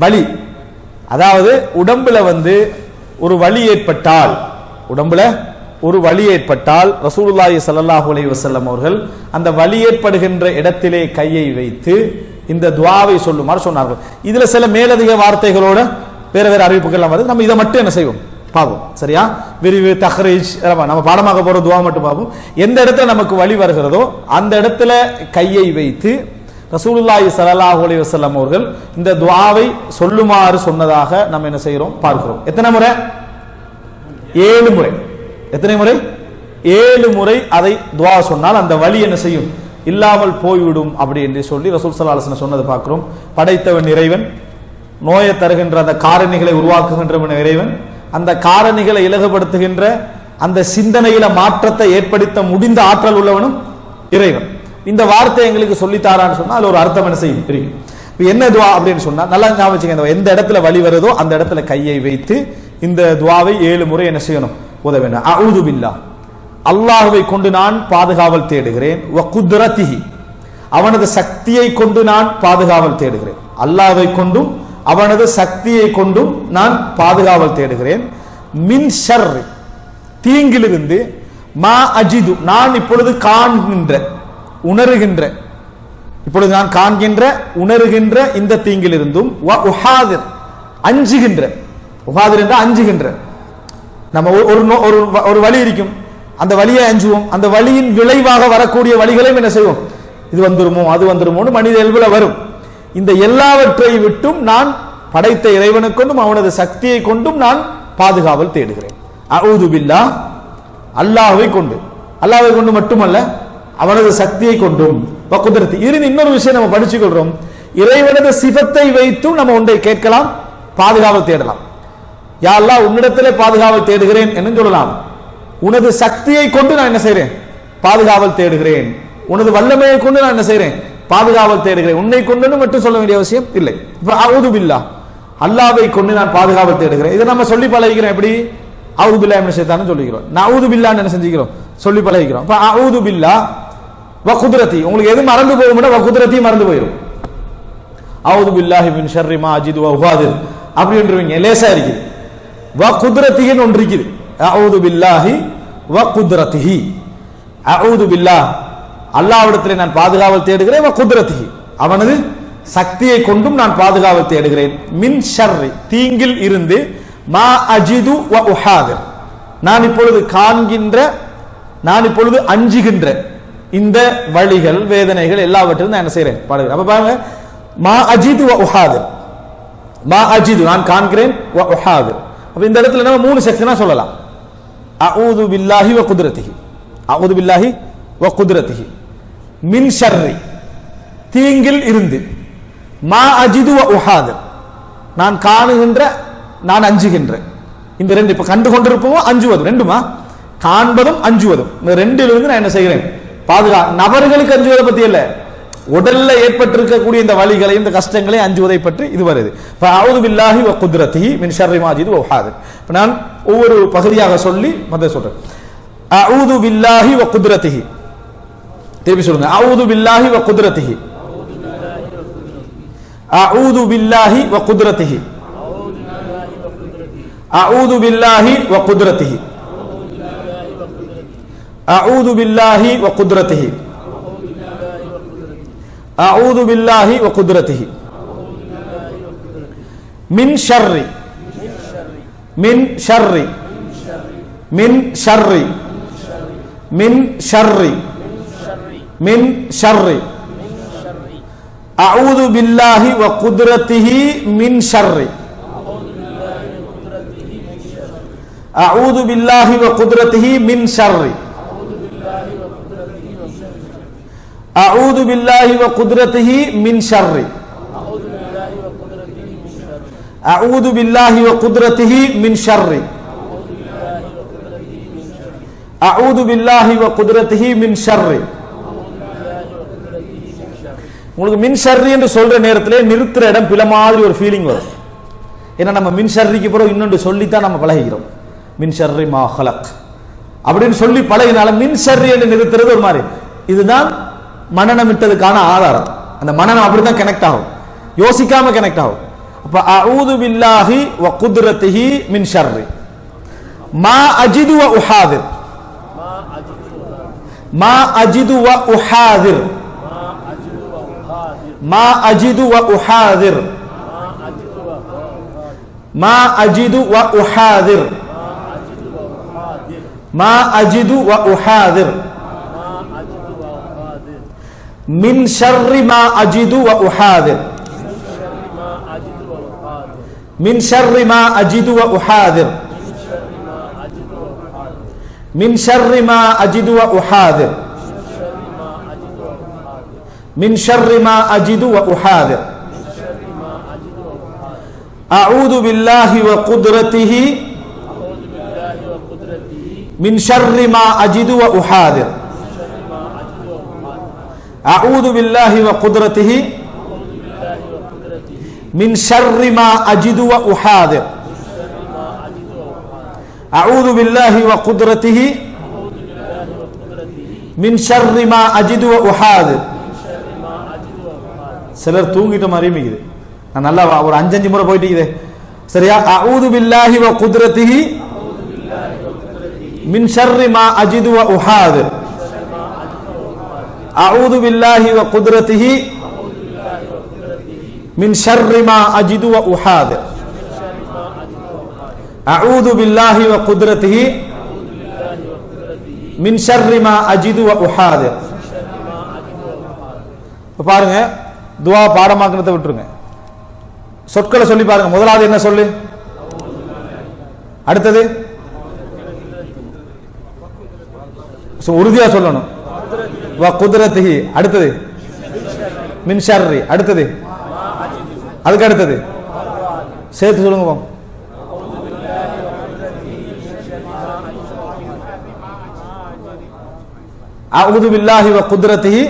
வலி. அதாவது உடம்புல வந்து ஒரு வலி ஏற்பட்டால் உடம்புல ஒரு வலி ஏற்பட்டால் ரசூலுல்லாஹி ஸல்லல்லாஹு அலைஹி வஸல்லம் அவர்கள் அந்த வலி ஏற்படுகின்ற இடத்திலே கையை வைத்து இந்த துவாவை சொல்லுமாறு சொன்னார்கள். இதுல சில மேலதிக வார்த்தைகளோட வேற வேற அறிவிப்புகள்லாம் வருது. நம்ம இதை மட்டும் என்ன செய்வோம்? பார்ப்போம். சரியா? விரிவு தஹ்ரீஜ் நம்ம பாடமாக போற துவா மட்டும் பார்ப்போம். எந்த இடத்துல நமக்கு வழி வருகிறதோ அந்த இடத்துல கையை வைத்து ரசூலுல்லாஹி ஸல்லல்லாஹு அலி வஸல்லம் அவர்கள் இந்த துவாவை சொல்லுமாறு சொன்னதாக நம்ம என்ன செய்கிறோம்? பார்க்கிறோம். எத்தனை முறை? ஏழு முறை. எத்தனை முறை? ஏழு முறை அதை துவா சொன்னால் அந்த வழி என்ன செய்யும்? இல்லாமல் போய்விடும் அப்படி என்று சொல்லி ரசூல் ஸல்லல்லாஹு சொன்னதை பார்க்கிறோம். படைத்தவன் இறைவன் நோயை தருகின்ற அந்த காரணிகளை உருவாக்குகின்றவன் இறைவன் அந்த காரணிகளை இலகுபடுத்துகின்ற அந்த சிந்தனையில மாற்றத்தை ஏற்படுத்த முடிந்த ஆற்றல் உள்ளவனும் இறைவன். இந்த வார்த்தை எங்களுக்கு சொல்லித்தாரான்னு சொன்னா அதுல ஒரு அர்த்தம் என்ன செய்யும்? தெரியும். இப்போ என்ன துவா அப்படின்னு சொன்னா நல்லா ஞாபகம் எந்த இடத்துல வழி வருதோ அந்த இடத்துல கையை வைத்து இந்த துவாவை ஏழு முறை என்ன செய்யணும்? உத வேண்டும். அவுது பில்லா கொண்டு நான் பாதுகாவல் தேடுகிறேன். குத்ரத்திஹி. அவனது சக்தியை கொண்டு நான் பாதுகாவல் தேடுகிறேன். அல்லாஹை கொண்டும் அவனது சக்தியை கொண்டும் நான் பாதுகாவல் தேடுகிறேன். மின் ஷர் தீங்கிலிருந்து மா அஜிது. நான் இப்பொழுது காண்கின்ற உணர்கின்ற இப்பொழுது நான் காண்கின்ற உணர்கின்ற இந்த தீங்கிலிருந்தும் உஹாதிர் அஞ்சுகின்ற. உஹாதிர் என்றால் அஞ்சுகின்ற. நம்ம ஒரு- ஒரு நோ- ஒரு வ- ஒரு வழி இருக்கும். அந்த வழியை அஞ்சுவோம். அந்த வழியின் விளைவாக வரக்கூடிய வழிகளையும் என்ன செய்வோம்? இது வந்துருமோ அது வந்துருமோன்னு மனித இயல்புல வரும். இந்த எல்லாவற்றை விட்டும் நான் படைத்த இறைவனை கொண்டும் அவனது சக்தியை கொண்டும் நான் பாதுகாவல் தேடுகிறேன். அவுது பில்லா கொண்டு. அல்லாஹை கொண்டு மட்டுமல்ல அவனது சக்தியை கொண்டும். பக்குதரத்து இருந்து இன்னொரு விஷயம் நம்ம படிச்சுக்கொள்றோம். இறைவனது சிவத்தை வைத்தும் நம்ம ஒன்றை கேட்கலாம் பாதுகாவல் தேடலாம். யா உன்னிடத்திலே பாதுகாவல் தேடுகிறேன் என்று சொல்லலாம். உனது சக்தியை கொண்டு நான் என்ன செய்யறேன் பாதுகாவல் தேடுகிறேன். உனது வல்லமையை கொண்டு நான் என்ன செய்யறேன் பாதுகாவல் தேடுகிறேன். உன்னை கொண்டு மட்டும் சொல்ல வேண்டிய அவசியம் இல்லை. இப்போ அவுது அல்லாவை கொண்டு நான் பாதுகாவல் தேடுகிறேன். இதை நம்ம சொல்லி பழகிக்கிறோம் எப்படி? அவுது பில்லா என்ன செய்தான்னு சொல்லிக்கிறோம். நான் பில்லான்னு என்ன செஞ்சுக்கிறோம்? சொல்லி பழகிக்கிறோம். இப்ப அவுது பில்லா வகுதிரத்தி உங்களுக்கு எது மறந்து போகும்னா வ மறந்து போயிடும் அவுது பில்லாஹி மின் ஷர்ரி மா அஜிது வ அப்படின்றவங்க லேசா இருக்குது. வ ஒன்று இருக்குது. அவுது பில்லாஹி வ குதிரத்திஹி. அவுது பில்லாஹ். அல்லாஹ்விடத்திலே நான் பாதுகாவல் தேடுகிறேன் வ குதிரத்திஹி. அவனது சக்தியை கொண்டும் நான் பாதுகாவல் தேடுகிறேன். மின் ஷர்ரி. தீங்கில் இருந்து மா அஜிது வ உஹாதிர். நான் இப்பொழுது காண்கின்ற நான் இப்பொழுது அஞ்சுகின்ற இந்த வழிகள் வேதனைகள் எல்லாவற்றிலும் நான் என்ன செய்கிறேன் பாடுகிறேன். அப்ப பாருங்க மா அஜிது உஹாது மா அஜிது நான் காண்கிறேன் உஹாது அப்ப இந்த இடத்துல நம்ம மூணு செக்ஷனா சொல்லலாம். அஊது பில்லாஹி வ குத்ரத்திஹி அஊது பில்லாஹி வ குத்ரத்திஹி மின் ஷர்ரி தீங்கில் இருந்து மா அஜிது வ நான் காணுகின்ற நான் அஞ்சுகின்ற இந்த ரெண்டு இப்ப கண்டு கொண்டிருப்போம் அஞ்சுவதும் ரெண்டுமா? காண்பதும் அஞ்சுவதும். இந்த ரெண்டிலிருந்து நான் என்ன செய்கிறேன்? பாதுகா நபர்களுக்கு அஞ்சுவதை பத்தி இல்ல. உடல்ல ஏற்பட்டிருக்கக்கூடிய இந்த வழிகளை இந்த கஷ்டங்களை அஞ்சுவதை பற்றி இது வருது. இப்போ அவுது பில்லாஹி வ குதிரத்தி மின் ஷர்ரி மாஜிது வ உஹாதிர் நான் ஒவ்வொரு பகுதியாக சொல்லி மத சொல்றேன். அவுது பில்லாஹி வ குத்ரத்திஹி. திருப்பி சொல்லுங்க. அவுது பில்லாஹி வ குத்ரத்திஹி. அவுது பில்லாஹி வ குத்ரத்திஹி. அவுது பில்லாஹி வ குத்ரத்திஹி. أعوذ بالله وقدرته. أعوذ بالله وقدرته. من شر. من شر. من شر. من شر. من شر. أعوذ بالله وقدرته من شر. أعوذ بالله وقدرته من شر. أعوذ بالله وقدرته من شر أعوذ بالله وقدرته من شر أعوذ بالله وقدرته من شر உங்களுக்கு மின்சர்ரி என்று சொல்ற நேரத்திலே நிறுத்துற இடம் பில மாதிரி ஒரு ஃபீலிங் வரும் ஏன்னா நம்ம மின்சர்ரிக்கு பிறகு இன்னொன்று சொல்லித்தான் நம்ம பழகிக்கிறோம் மின்சர்ரி மா ஹலக் அப்படின்னு சொல்லி பழகினால மின்சர்ரி என்று நிறுத்துறது ஒரு மாதிரி இதுதான் மனநமிட்டதுக்கான ஆதாரம். அந்த மனநம் அப்படிதான் கனெக்ட் ஆகும். யோசிக்காம கனெக்ட் ஆகும். அப்ப அஊது பில்லாஹி வ குத்ரத்திஹி மின் ஷர்ரி மா அஜிது வ உஹாதிர் மா அஜிது வ உஹாதிர் மா அஜிது வ உஹாதிர் மா அஜிது வ உஹாதிர் மா அஜிது வ உஹாதிர் من شر ما أجد وأحاذر. من شر ما أجد وأحاذر. من شر ما أجد وأحاذر. من شر ما أجد وأحاذر. أعوذ بالله وقدرته. من شر ما أجد وأحاذر. أعوذ بالله وقدرته من شر ما أجد وأحاذر أعوذ بالله وقدرته من شر ما أجد وأحاذر சிலர் தூங்கிட்ட மாதிரி மிகுது நான் நல்லா வா- ஒரு அஞ்சஞ்சு முறை போயிட்டு சரியா அஊது பில்லாஹி வ குத்ரத்திஹி மின் ஷர்ரி மா அஜிது வ உஹாதிர் அஊது பில்லாஹி வ குத்ரத்திஹி மின் ஷர்ரி மா அஜிது வ உஹாதிர் அஊது பில்லாஹி வ குத்ரத்திஹி மின் ஷர்ரி அஜிது வ உஹாதிர் இப்ப பாருங்க துவா பாடமாக்குறத விட்டுருங்க. சொற்களை சொல்லி பாருங்க. முதலாவது என்ன சொல்லு? அடுத்தது? உறுதியா சொல்லணும். வ குதிரத்திஹி அடுத்தது மின் ஷர்ரி அடுத்தது அதுக்கு அடுத்தது சேர்த்து சொல்லுங்க பாப்போம். அவுது பில்லாஹி வ குதிரத்திஹி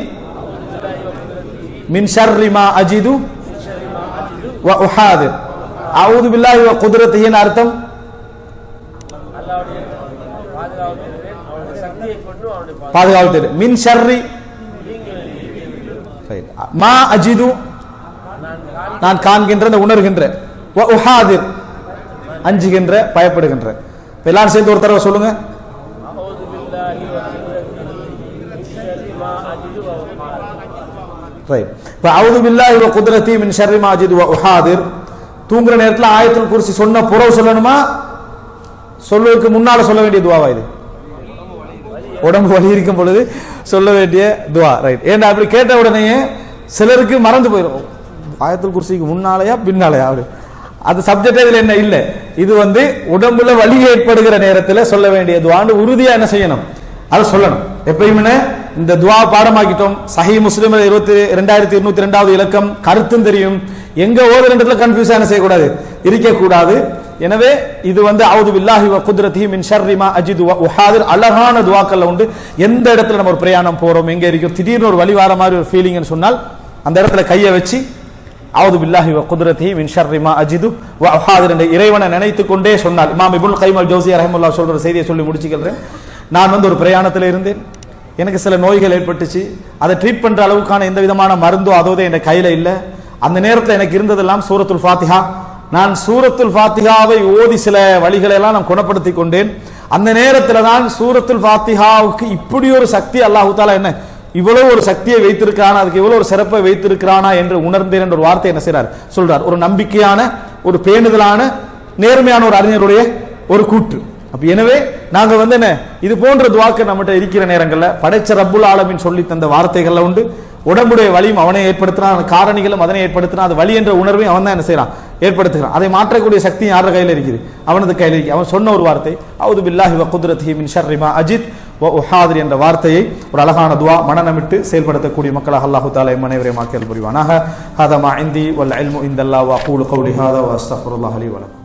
மின் ஷர்ரி மா அஜிது வ உஹாதிர் அவுது பில்லாஹி வ குதிரத்திஹின்னு அர்த்தம் அல்லாவுடைய பாதுகாவல் அவனுடைய சக்தியை பாதுகாப்பு தேடு. மின் ஷர்ரி. மா அஜிது. நான் காண்கின்ற இந்த உணர்கின்ற. உஹாதிர். அஞ்சுகின்ற பயப்படுகின்ற. இப்ப எல்லாரும் சேர்ந்து ஒரு தடவை சொல்லுங்க. மின் ஷர்ரி மா அஜிது உஹாதிர். இப்ப அவுது பில்லாஹி மின் ஷர்ரி மா அஜிது உஹாதிர். தூங்குற நேரத்தில் ஆயத்தில் குர்சி சொன்ன புறவு சொல்லணுமா? சொல்லுவதற்கு முன்னால சொல்ல வேண்டிய துவாவா இது? உடம்பு வலி இருக்கும் பொழுது சொல்ல வேண்டிய துவா. ரைட் ஏன்னா அப்படி கேட்ட உடனேயே சிலருக்கு மறந்து போயிடும் ஆயத்தில் குர்சிக்கு முன்னாலையா பின்னாலயா? அப்படி. அது சப்ஜெக்ட் இதில் என்ன? இல்லை. இது வந்து உடம்புல வலி ஏற்படுகிற நேரத்தில் சொல்ல வேண்டிய துவான்னு உறுதியாக என்ன செய்யணும்? அதை சொல்லணும். எப்பயுமே இந்த துவா பாடமாக்கிட்டோம். சஹி முஸ்லிம் இருபத்தி ரெண்டாயிரத்தி இருநூத்தி ரெண்டாவது இலக்கம் கருத்தும் தெரியும். எங்க ஓதுறதுல கன்ஃபியூஸ் என்ன செய்யக்கூடாது? இருக்கக்கூடாது. எனவே இது வந்து அவுது வில்லாஹி வ குதிரத்தி மின் ஷர்ரிமா அஜிது வ உஹாதிர். அழகான துவாக்கல்ல உண்டு. எந்த இடத்துல நம்ம ஒரு பிரயாணம் போறோம் எங்க இருக்கோம் திடீர்னு ஒரு வழிவார மாதிரி ஒரு ஃபீலிங்னு சொன்னால் அந்த இடத்துல கையை வச்சு அவுது பில்லாஹி வ குதிரத்தி மின் ஷர்ரிமா அஜிது வ உஹாதிர் என்ற இறைவனை நினைத்து கொண்டே சொன்னால் இமாம் இபுல் கைம் அல் ஜௌசி சொல்ற செய்தியை சொல்லி முடிச்சுக்கிறேன் நான் வந்து ஒரு பிரயாணத்தில் இருந்தேன். எனக்கு சில நோய்கள் ஏற்பட்டுச்சு. அதை ட்ரீட் பண்ற அளவுக்கான எந்த விதமான மருந்தோ அதோதே என் கையில இல்லை. அந்த நேரத்தில் எனக்கு இருந்ததெல்லாம் சூரத்துல் ஃபாத்திஹா. நான் சூரத்துல் ஃபாத்திகாவை ஓதி சில வழிகளை எல்லாம் நான் குணப்படுத்தி கொண்டேன். அந்த நேரத்தில் தான் சூரத்துல் ஃபாத்திகாவுக்கு இப்படி ஒரு சக்தி அல்லாஹு தாலா என்ன? இவ்வளவு ஒரு சக்தியை வைத்திருக்கானா அதுக்கு இவ்வளவு ஒரு சிறப்பை வைத்திருக்கிறானா என்று உணர்ந்தேன் என்ற ஒரு வார்த்தை என்ன செய்றார்? சொல்றார். ஒரு நம்பிக்கையான ஒரு பேணுதலான நேர்மையான ஒரு அறிஞருடைய ஒரு கூற்று. அப்ப எனவே நாங்க வந்து என்ன? இது போன்ற துவாக்கு நம்மகிட்ட இருக்கிற நேரங்கள்ல படைச்ச ரப்புல் ஆலமின் சொல்லி தந்த வார்த்தைகள்ல உண்டு. உடம்புடைய வலியும் அவனை ஏற்படுத்தினான் காரணிகளும் அதனை ஏற்படுத்தினான் அது வலி என்ற உணர்வையும் அவன் தான் என்ன செய்யறான் ஏற்படுத்துகிறான். அதை மாற்றக்கூடிய சக்தி யார் கையில் இருக்குது? அவனது கையில் இருக்கு. அவன் சொன்ன ஒரு வார்த்தை அவுது பில்லாஹி வ குத்ரத்திஹி மின் அஜித் ஒஹாதிரி என்ற வார்த்தையை ஒரு அழகான துவா மனநமிட்டு செயல்படுத்தக்கூடிய மக்களாக அல்லாஹு தாலா எம் அனைவரையும் ஆக்கியல் புரிவானாக. ஹதமா இந்தி வல் அல்மு இந்தல்லா வ அகூலு கௌலி ஹாதா வஸ்தஃபுல்லாஹ் அலி லி